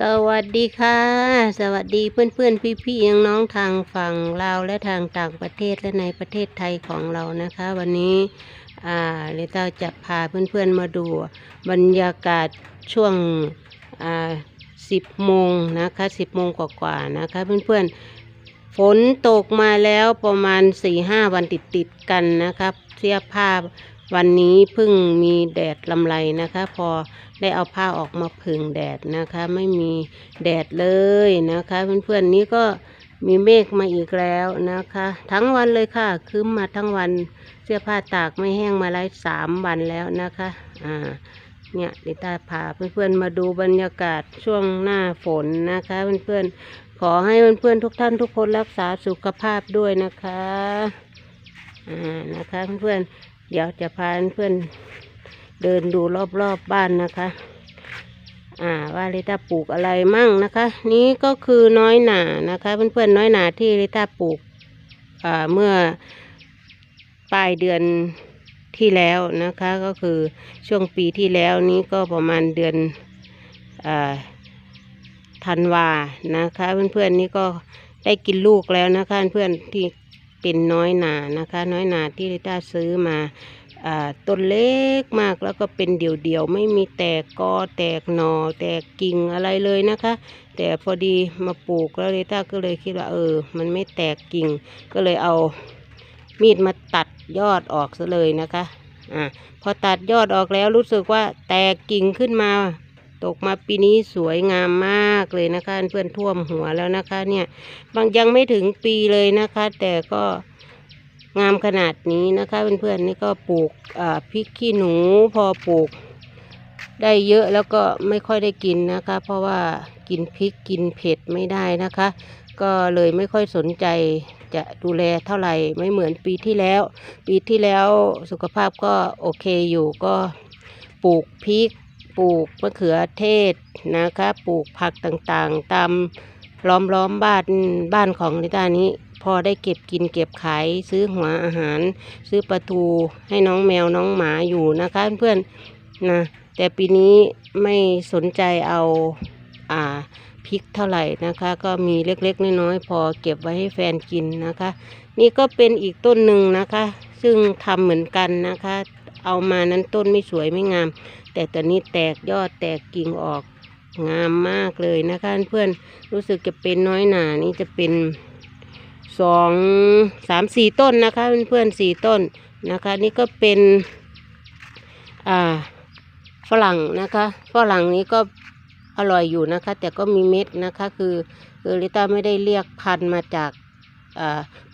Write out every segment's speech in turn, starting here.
สวัสดีค่ะ สวัสดีเพื่อนเพื่อนพี่พี่ๆน้องทางฝั่งลาวและทางต่างประเทศและในประเทศไทยของเรานะคะ วันนี้อ่าลิต้าจะพาเพื่อนเพื่อนๆมาดู บรรยากาศช่วงอ่าสิบโมงนะคะสิบโมงกว่าๆนะคะเพื่อนเพื่อนๆฝนตกมาแล้วประมาณสี่ห้าวันติดติดกันนะครับเสื้อผ้าวันนี้เพิ่งมีแดดลำไรนะคะ พอ ได้เอาผ้าออกมาผึ่งแดดนะคะ ไม่มีแดดเลยนะคะ เพื่อนๆนี้ก็มีเมฆมาอีกแล้วนะคะ ทั้งวันเลยค่ะคืมมาทั้งวันเสื้อผ้าตากไม่แห้งมาไล่สามวันแล้วนะคะอ่าเนี่ยดิตาพาเพื่อนๆมาดูบรรยากาศช่วงหน้าฝนนะคะ เพื่อนๆขอให้เพื่อนๆทุกท่านทุกคนรักษาสุขภาพด้วยนะคะอ่านะคะเพื่อนๆเดี๋ยวจะพาเพื่อนๆ เดินดูรอบๆบบ้านนะคะ อ่าว่าลิต้าปลูกอะไรมั่งนะคะ นี้ก็คือน้อยหนานะคะเพื่อนๆน้อยหนาที่ลิต้าปลูกอ่าเมื่อปลายเดือนที่แล้วนะคะก็คือช่วงปีที่แล้วนี้ก็ประมาณเดือนอ่าธันวานะคะเพื่อนๆนี่ก็ได้กินลูกแล้วนะคะเพื่อนที่เป็นน้อยหนานะคะ น้อยหนาที่ลิต้าซื้อมาอ่า ต้นเล็กมากแล้วก็เป็นเดี่ยวๆ ไม่มีแตกกอแตกหนอแตกกิ่งอะไรเลยนะคะ แต่พอดีมาปลูกแล้วเลต้าก็เลยคิดว่าเออ มันไม่แตกกิ่ง ก็เลยเอามีดมาตัดยอดออกซะเลยนะคะอ่าพอตัดยอดออกแล้วรู้สึกว่าแตกกิ่งขึ้นมา ตกมาปีนี้สวยงามมากเลยนะคะ เพื่อนท่วมหัวแล้วนะคะเนี่ยบางยังไม่ถึงปีเลยนะคะ แต่ก็ งามขนาดนี้นะคะเพื่อนๆนี่ก็ปลูกพริกขี้หนูพอปลูกได้เยอะแล้วก็ไม่ค่อยได้กินนะคะ เพราะว่ากินพริกกินเผ็ดไม่ได้นะคะ ก็เลยไม่ค่อยสนใจจะดูแลเท่าไหร่ไม่เหมือนปีที่แล้ว ปีที่แล้วสุขภาพก็โอเคอยู่ก็ปลูกพริก ปลูกมะเขือเทศนะคะ ปลูกผักต่างๆ ตามล้อมๆบ้านบ้านของลิตานี้ พอได้เก็บกินเก็บขายซื้อหัวอาหาร ซื้อปลาทูให้น้องแมวน้องหมาอยู่นะคะเพื่อนๆนะแต่ปีนี้ไม่สนใจเอาอ่าพริกเท่าไหร่นะคะ ก็มีเล็กๆน้อยๆพอเก็บไว้ให้แฟนกินนะคะ นี่ก็เป็นอีกต้นหนึ่งนะคะ ซึ่งทำเหมือนกันนะคะ เอามานั้นต้นไม่สวยไม่งาม แต่ตอนนี้แตกยอดแตกกิ่งออกงามมากเลยนะคะ เพื่อนรู้สึกจะเป็นน้อยหนานี่จะเป็น สองสามสี่ต้นนะคะเพื่อนๆสี่ต้นนะคะ นี่ก็เป็นอ่าฝรั่งนะคะฝรั่งนี้ก็อร่อยอยู่นะคะ แต่ก็มีเม็ดนะคะ คือคือลิต้าไม่ได้เรียกพันธุ์มาจาก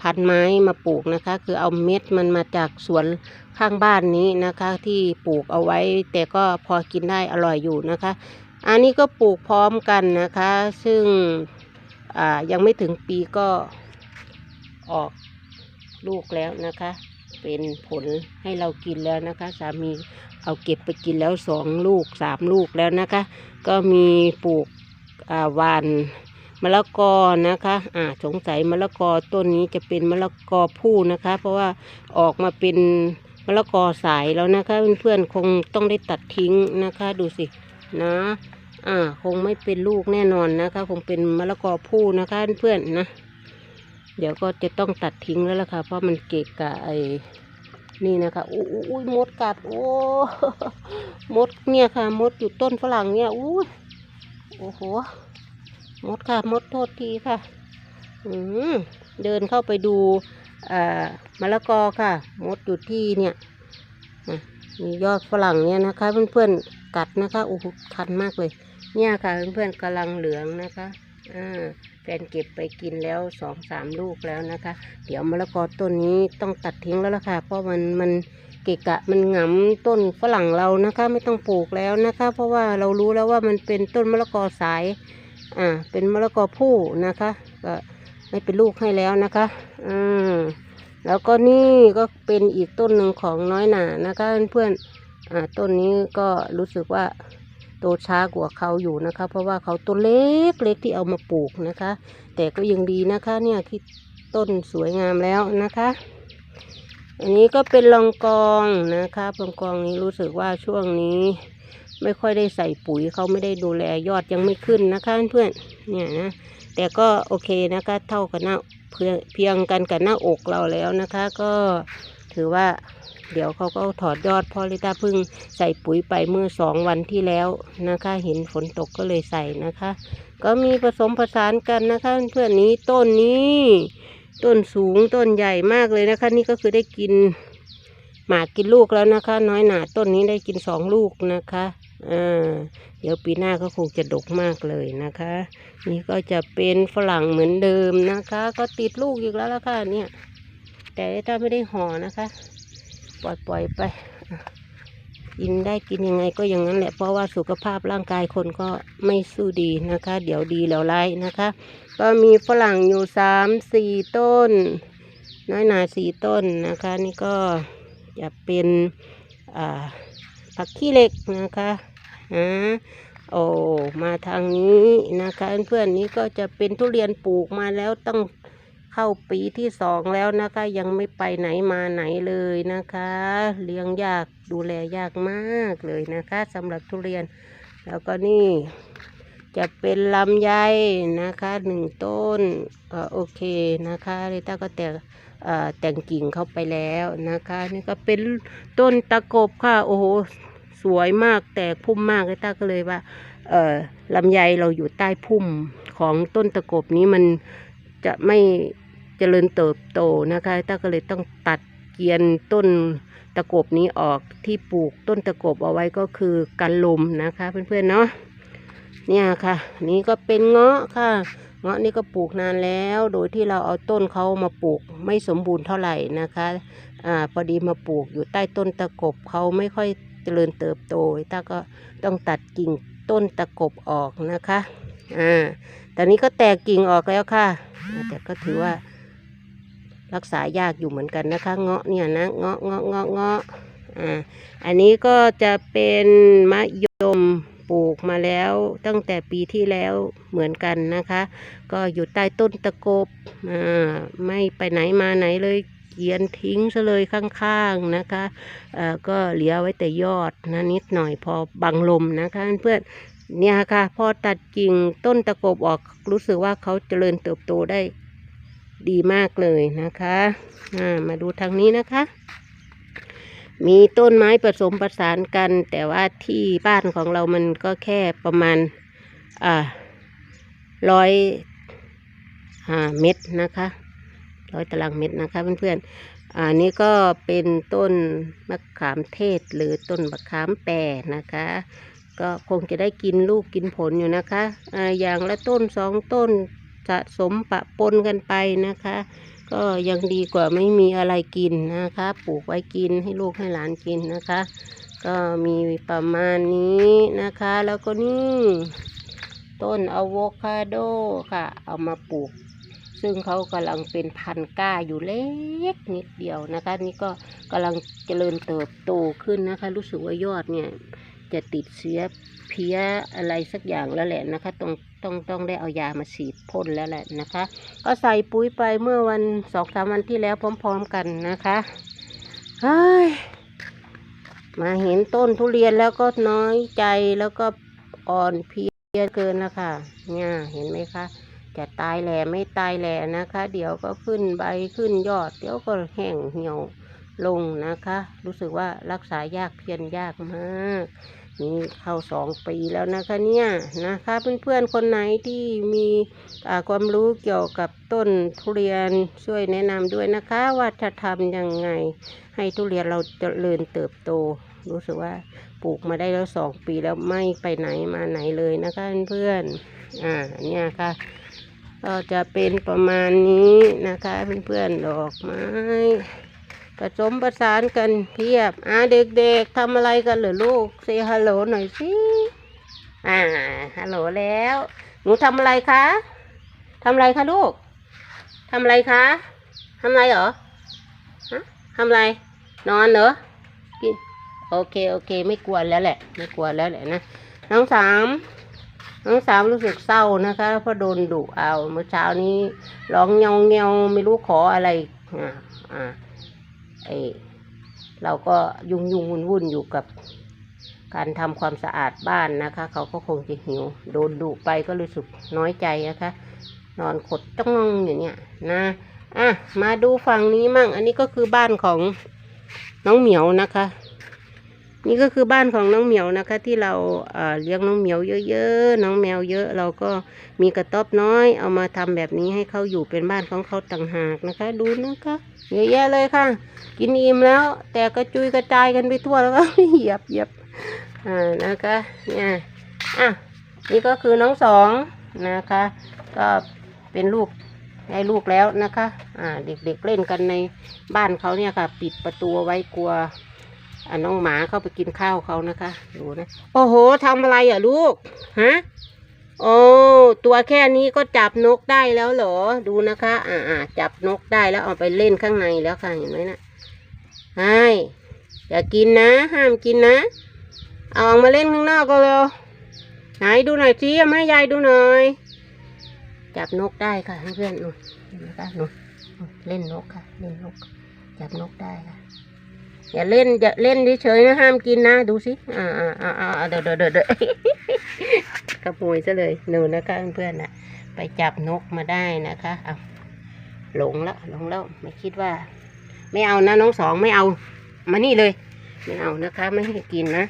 พันไม้มาปลูกนะคะ คือเอาเม็ดมันมาจากสวนข้างบ้านนี้นะคะ ที่ปลูกเอาไว้ แต่ก็พอกินได้อร่อยอยู่นะคะ อันนี้ก็ปลูกพร้อมกันนะคะ ซึ่งยังไม่ถึงปีก็ ออกลูกแล้วนะคะ เป็นผลให้เรากินแล้วนะคะ สามีเอาเก็บไปกินแล้วสองลูกสามลูกแล้วนะคะ ก็มีปลูกาวานมะละกอนะคะ อ่าสงสัยมะละกอต้นนี้จะเป็นมะละกอผู้นะคะ เพราะว่าออกมาเป็นมะละกอสายแล้วนะคะ เพื่อนๆคงต้องได้ตัดทิ้งนะคะ ดูสินะอ่าคงไม่เป็นลูกแน่นอนนะคะ คงเป็นมะละกอผู้นะคะเพื่อนๆนะ เดี๋ยวก็จะต้องตัดทิ้งแล้วล่ะค่ะ เพราะมันเกะกะไอ้นี่นะคะอุ้ยอุ้ยมดกัดโอ้มดเนี่ยค่ะ มดอยู่ต้นฝรั่งเนี่ยอุ้ยโอ้โหมดค่ะมดโทษทีค่ะอืมเดินเข้าไปดูอ่ามะละกอค่ะ มดอยู่ที่เนี่ยมียอดฝรั่งเนี่ยนะคะ เพื่อนๆกัดนะคะโอ้โหคันมากเลย เนี่ยค่ะเพื่อนๆกำลังเหลืองนะคะอ่า แฟนเก็บไปกินแล้วสองสามลูกแล้วนะคะ เดี๋ยวมะละกอต้นนี้ต้องตัดทิ้งแล้วล่ะค่ะ เพราะมันมันเกะกะมันหงำต้นฝรั่งเรานะคะ ไม่ต้องปลูกแล้วนะคะ เพราะว่าเรารู้แล้วว่ามันเป็นต้นมะละกอสายอ่าเป็นมะละกอผู้นะคะก็ไม่เป็นลูกให้แล้วนะคะอืมแล้วก็นี่ก็เป็นอีกต้นหนึ่งของน้อยหนานะคะเพื่อนๆอ่าต้นนี้ก็รู้สึกว่า โตช้ากว่าเขาอยู่นะคะ เพราะว่าเขาตัวเล็กเล็กที่เอามาปลูกนะคะ แต่ก็ยังดีนะคะเนี่ยที่ต้นสวยงามแล้วนะคะ อันนี้ก็เป็นลองกองนะคะลองกองนี้รู้สึกว่าช่วงนี้ไม่ค่อยได้ใส่ปุ๋ยเขาไม่ได้ดูแลยอดยังไม่ขึ้นนะคะเพื่อนเนี่ยนะแต่ก็โอเคนะคะเท่ากับหน้าเพียงเพียงกันกับหน้าอกเราแล้วนะคะ ก็ถือว่า เดี๋ยวเขาก็ถอดยอดพอลิต้าพิ่งใส่ปุ๋ยไปเมื่อสองวันที่แล้วนะคะ เห็นฝนตกก็เลยใส่นะคะ ก็มีผสมผสานกันนะคะเพื่อนนี้ต้นนี้ ต้นสูงต้นใหญ่มากเลยนะคะ นี่ก็คือได้กินหมากกินลูกแล้วนะคะ น้อยหนาต้นนี้ได้กินสองลูกนะคะอ่าเดี๋ยวปีหน้าก็คงจะดกมากเลยนะคะ นี่ก็จะเป็นฝรั่งเหมือนเดิมนะคะ ก็ติดลูกอีกแล้วละค่ะเนี่ย แต่ถ้าไม่ได้ห่อนะคะ ปล่อยปล่อยไปกินได้กินยังไงก็อย่างนั้นแหละเพราะว่าสุขภาพร่างกายคนก็ไม่สู้ดีนะคะ เดี๋ยวดีแล้วไล่นะคะ ก็มีฝรั่งอยู่สามสี่ต้น น้อยหนาสี่ต้นนะคะ นี่ก็จะเป็นผักขี้เหล็กนะคะอ่าโอ้มาทางนี้นะคะ เพื่อนๆนี้ก็จะเป็นทุเรียนปลูกมาแล้วตั้ง เข้าปีที่สองแล้วนะคะ ยังไม่ไปไหนมาไหนเลยนะคะ เลี้ยงยากดูแลยากมากเลยนะคะสำหรับทุเรียน แล้วก็นี่จะเป็นลำไยนะคะหนึ่งต้นเออโอเคนะคะเรต้าก็แต่งเอ่อแต่งกิ่งเข้าไปแล้วนะคะนี่ก็เป็นต้นตะกบค่ะ โอ้โหสวยมากแตกพุ่มมากเรต้าก็เลยว่าเออลำไยเราอยู่ใต้พุ่มของต้นตะกบนี้มันจะไม่ เจริญเติบโตนะคะต้าก็เลยต้องตัดเกียนต้นตะกบนี้ออกที่ปลูกต้นตะกบเอาไว้ก็คือกันลมนะคะเพื่อนๆเนาะเนี่ยค่ะ นี่ก็เป็นเงาะค่ะ เงาะนี่ก็ปลูกนานแล้ว โดยที่เราเอาต้นเขามาปลูกไม่สมบูรณ์เท่าไหร่นะคะอ่าพอดีมาปลูกอยู่ใต้ต้นตะกบเขาไม่ค่อยเจริญเติบโตตาก็ต้องตัดกิ่งต้นตะกบออกนะคะอ่าตอนนี้ก็แตกกิ่งออกแล้วค่ะ แต่ก็ถือว่า รักษายากอยู่เหมือนกันนะคะ เงาะเนี่ยนะเงาะเงาะเงาะเงาะอ่าอันนี้ก็จะเป็นมะยมปลูกมาแล้วตั้งแต่ปีที่แล้วเหมือนกันนะคะ ก็อยู่ใต้ต้นตะกบอ่าไม่ไปไหนมาไหนเลยเกรียนทิ้งซะเลยข้างๆนะคะเอ่อก็เหลือไว้แต่ยอดนะนิดหน่อยพอบังลมนะคะเพื่อนเนี่ยค่ะพอตัดกิ่งต้นตะกบออกรู้สึกว่าเขาเจริญเติบโตได้ ดีมากเลยนะคะามาดูทางนี้นะคะ มีต้นไม้ผสมประสานกัน แต่ว่าที่บ้านของเรามันก็แค่ประมาณอ่าร้อยเม็ดนะคะร้อยตารางเม็ดนะคะเพื่อนๆ อันนี้ก็เป็นต้นมะขามเทศหรือต้นมะขามแปรนะคะ ก็คงจะได้กินลูกกินผลอยู่นะคะอ่าอย่างละต้นสองต้น สะสมปะปนกันไปนะคะ ก็ยังดีกว่าไม่มีอะไรกินนะคะ ปลูกไว้กินให้ลูกให้หลานกินนะคะ ก็มีประมาณนี้นะคะ แล้วก็นี่ต้นอะโวคาโดค่ะ เอามาปลูก ซึ่งเขากำลังเป็นพันก้าอยู่เล็กนิดเดียวนะคะ นี่ก็กำลังเจริญเติบโตขึ้นนะคะ รู้สึกว่ายอดเนี่ยจะติดเชื้อเพี้ยอะไรสักอย่างแล้วแหละนะคะต้อง ต้องต้องได้เอายามาฉีดพ่นแล้วแหละนะคะ ก็ใส่ปุ๋ยไปเมื่อวันสองสามวันที่แล้วพร้อม ๆ กันนะคะเฮ้ยมาเห็นต้นทุเรียนแล้วก็น้อยใจแล้วก็อ่อนเพลียเกินแล้วค่ะเนี่ยเห็นไหมคะจะตายแหล่ไม่ตายแหล่นะคะ เดี๋ยวก็ขึ้นใบขึ้นยอด เดี๋ยวก็แห้งเหี่ยวลงนะคะ รู้สึกว่ารักษายากเพียรยากมาก นี่เข้าสองปีแล้วนะคะเนี่ยนะคะเพื่อนๆคนไหนที่มีความรู้เกี่ยวกับต้นทุเรียนช่วยแนะนำด้วยนะคะว่าจะทำยังไง ให้ทุเรียนเราจเจริญเติบโต รู้สึกว่าปลูกมาได้แล้วสองปีแล้วไม่ไปไหนมาไหนเลยนะคะเพื่อนๆอ่าเนี่ยค่ะก็จะเป็นประมาณนี้นะคะเพื่อนๆดอกไม้ ผสมประสานกันเพียบ อ่าเด็กๆทำอะไรกันเหรอลูกเซฮัลโหลหน่อยสิ อ่าฮัลโหลแล้ว หนูทำอะไรคะทำอะไรคะลูกทำอะไรคะทำอะไรเหรอฮะทำอะไร นอนเหรอกินโอเคโอเค ไม่กวนแล้วแหละ ไม่กวนแล้วแหละนะน้องสามน้องสาวรู้สึกเศร้านะคะเพราะโดนดุเอาเมื่อเช้านี้ร้องเงาเงาไม่รู้ขออะไรอ่าอ่า ไอเราก็ยุ่งยุ่งวุ่นวุ่นอยู่กับการทำความสะอาดบ้านนะคะ เขาก็คงจะหิว โดนดุไปก็รู้สึกน้อยใจนะคะ นอนขดจ้องอยู่เนี่ยนะอะมาดูฝั่งนี้มั่ง อันนี้ก็คือบ้านของน้องเหมียวนะคะ นี่ก็คือบ้านของน้องเหมียวนะคะ ที่เราเลี้ยงน้องเหมียวเยอะๆน้องแมวเยอะเราก็มีกระต๊อบน้อย เอามาทำแบบนี้ให้เขาอยู่เป็นบ้านของเขาต่างหากนะคะ ดูนะคะเยอะแยะเลยค่ะ กินอิ่มแล้ว แต่กระจุยกระจายกันไปทั่วแล้วก็เหยียบเหยียบอ่านะคะเนี่ยอะนี่ก็คือน้องสองนะคะ ก็เป็นลูกได้ลูกแล้วนะคะ อ่า เด็กๆเล่นกันในบ้านเขาเนี่ยค่ะ ปิดประตูไว้กลัว อ่าน้องหมาเข้าไปกินข้าวเขานะคะ ดูนะ โอ้โหทำอะไรอะลูก ฮะ โอ้ ตัวแค่นี้ก็จับนกได้แล้วเหรอ ดูนะคะ อ่าจับนกได้แล้วเอาไปเล่นข้างในแล้วค่ะ เห็นไหมนะใช่อย่ากินนะ ห้ามกินนะ เอาออกมาเล่นข้างนอกก็เร็ว ไหนดูหน่อยสิเอามาให้ยายดูหน่อย จับนกได้ค่ะเพื่อนๆนู่นเห็นไหมคะนู่นนู่นเล่นนกค่ะ เล่นนก จับนกได้ค่ะ อย่าเล่นอย่าเล่นเฉยๆนะห้ามกินนะ ดูสิอ่าอ่าอ่าเดี๋ยวเดี๋ยวเดี๋ยวขโมยซะเลยหนูนะคะเพื่อนๆนะไปจับนกมาได้นะคะเอาหลงแล้วหลงแล้วไม่คิดว่า ไม่เอานะน้องสองไม่เอา มานี่เลย ไม่เอานะคะ ไม่ให้กินนะ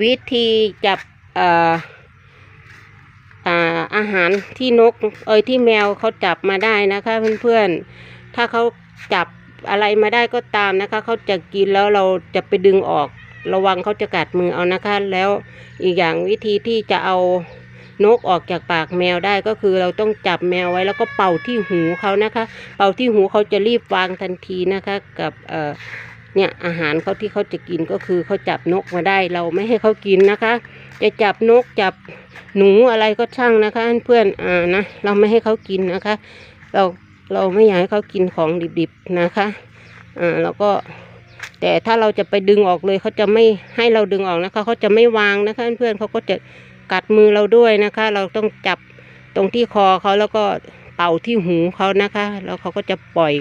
วิธีจับเอ่ออ่าอาหารที่นก เอ้ยที่แมวเขาจับมาได้นะคะเพื่อนๆ ถ้าเขาจับอะไรมาได้ก็ตามนะคะ เขาจะกินแล้วเราจะไปดึงออก ระวังเขาจะกัดมือเอานะคะ แล้วอีกอย่างวิธีที่จะเอานกออกจากปากแมวได้ก็คือเราต้องจับแมวไว้แล้วก็เป่าที่หูเขานะคะ เป่าที่หูเขาจะรีบวางทันทีนะคะ กับเอ่อเนี่ยอาหารเขาที่เขาจะกินก็คือเขาจับนกมาได้เราไม่ให้เขากินนะคะ จะจับนกจับหนูอะไรก็ช่างนะคะ เพื่อนอ่านะเราไม่ให้เขากินนะคะ เรา เราไม่อยากให้เขากินของดิบๆนะคะอ่าแล้วก็แต่ถ้าเราจะไปดึงออกเลยเขาจะไม่ให้เราดึงออกนะคะเขาจะไม่วางนะคะเพื่อนๆเขาก็จะกัดมือเราด้วยนะคะ เราต้องจับตรงที่คอเขาแล้วก็เป่าที่หูเขานะคะ แล้วเขาก็จะปล่อย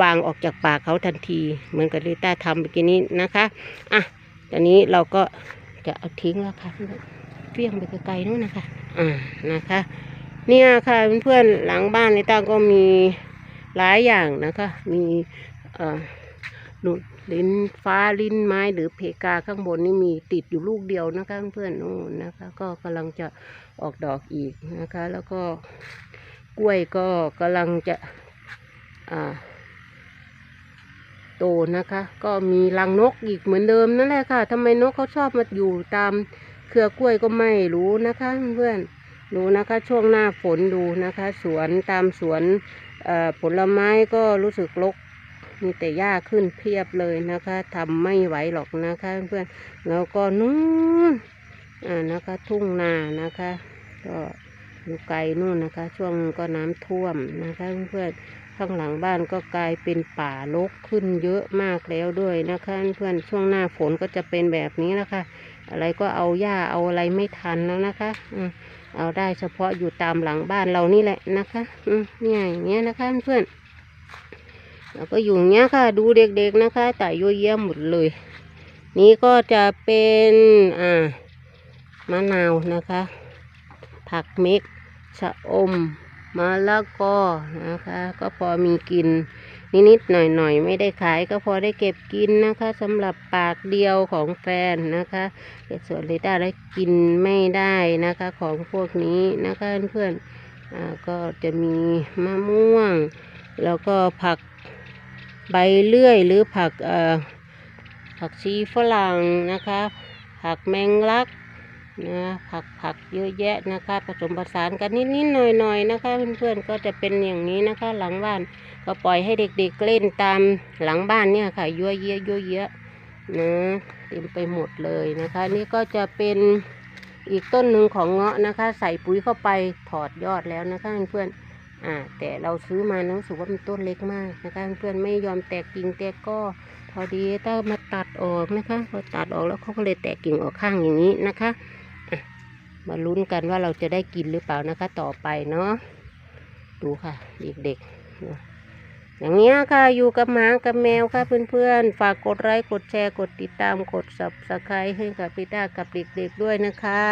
วางออกจากปากเขาทันที เหมือนกับลิต้าทำเมื่อกี้นี้นะคะอะตอนนี้เราก็จะเอาทิ้งแล้วค่ะเฟี้ยงไปไกลๆนู่นนะคะอ่านะคะ เนี่ยค่ะเพื่อนๆหลังบ้านลิต้าก็มีหลายอย่างนะคะ มีเอ่อนู่นลิ้นฟ้าลิ้นไม้หรือเพกาข้างบนนี่มีติดอยู่ลูกเดียวนะคะเพื่อนๆนู่นนะคะ ก็กำลังจะออกดอกอีกนะคะ แล้วก็กล้วยก็กำลังจะอ่าโตนะคะ ก็มีรังนกอีกเหมือนเดิมนั่นแหละค่ะทำไมนกเขาชอบมาอยู่ตามเครือกล้วยก็ไม่รู้นะคะเพื่อนๆ ดูนะคะช่วงหน้าฝนดูนะคะ สวนตามสวนผลไม้ก็รู้สึกรกมีแต่หญ้าขึ้นเพียบเลยนะคะทำไม่ไหวหรอกนะคะเพื่อนแล้วก็นู้นอ่านะคะ ทุ่งนานะคะ ก็อยู่ไกลนู่นนะคะ ช่วงก็น้ำท่วมนะคะเพื่อนข้างหลังบ้านก็กลายเป็นป่ารกขึ้นเยอะมากแล้วด้วยนะคะ เพื่อนช่วงหน้าฝนก็จะเป็นแบบนี้นะคะ อะไรก็เอาหญ้าเอาอะไรไม่ทันแล้วนะคะ อืม เอาได้เฉพาะอยู่ตามหลังบ้านเรานี่แหละนะคะอืมเนี่ยอย่างเงี้ยนะคะเพื่อนแล้วก็อยู่เงี้ยค่ะ ดูเด็กๆนะคะแต่ยั่วเยี่ยมหมดเลย นี่ก็จะเป็นอ่ามะนาวนะคะ ผักเม็กชะอมมะละกอนะคะ ก็พอมีกิน นิดๆหน่อยๆ ไม่ได้ขายก็พอได้เก็บกินนะคะสำหรับปากเดียวของแฟนนะคะแต่ส่วนเลต้าได้กินไม่ได้นะคะของพวกนี้นะคะเพื่อนๆก็จะมีมะม่วง แล้วก็ผักใบเลื่อยหรือผักผักชีฝรั่งนะคะ ผักแมงลัก นะผักผักเยอะแยะนะคะ ผสมผสานกันนิดๆหน่อยๆนะคะ เพื่อนๆก็จะเป็นอย่างนี้นะคะ หลังบ้านก็ปล่อยให้เด็กๆเล่นตามหลังบ้านเนี่ยค่ะยั่วเยะยั่วเยะนะเต็มไปหมดเลยนะคะ นี่ก็จะเป็นอีกต้นหนึ่งของเงาะนะคะ ใส่ปุ๋ยเข้าไปถอดยอดแล้วนะคะเพื่อนๆอ่าแต่เราซื้อมานะรู้สึกว่ามันต้นเล็กมากนะคะเพื่อนไม่ยอมแตกกิ่งแตกก็พอดีถ้ามาตัดออกนะคะพอตัดออกแล้วเขาก็เลยแตกกิ่งออกข้างอย่างนี้นะคะ มาลุ้นกันว่าเราจะได้กินหรือเปล่านะคะ ต่อไปเนาะดูค่ะ เด็กๆอย่างเงี้ยค่ะอยู่กับหมากับแมวค่ะเพื่อนๆ ฝากกดไลค์กดแชร์กดติดตามกด subscribe ให้กับพี่ต้ากับเด็กๆด้วยนะคะ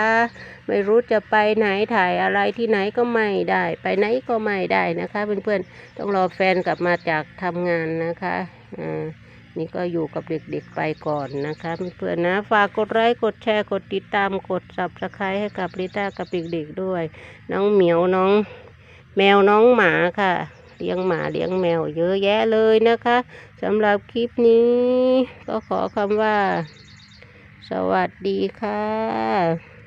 ไม่รู้จะไปไหนถ่ายอะไรที่ไหนก็ไม่ได้ ไปไหนก็ไม่ได้นะคะ เพื่อนๆต้องรอแฟนกลับมาจากทำงานนะคะอ่า นี่ก็อยู่กับเด็กๆไปก่อนนะคะเพื่อนๆนะฝากกดไลค์กดแชร์กดติดตามกด subscribe ให้กับลิต้ากับเด็กๆด้วย น้องเหมียวน้อง แมวน้องหมาค่ะ เลี้ยงหมาเลี้ยงแมวเยอะแยะเลยนะคะสำหรับคลิปนี้ ก็ขอคำว่า สวัสดีค่ะ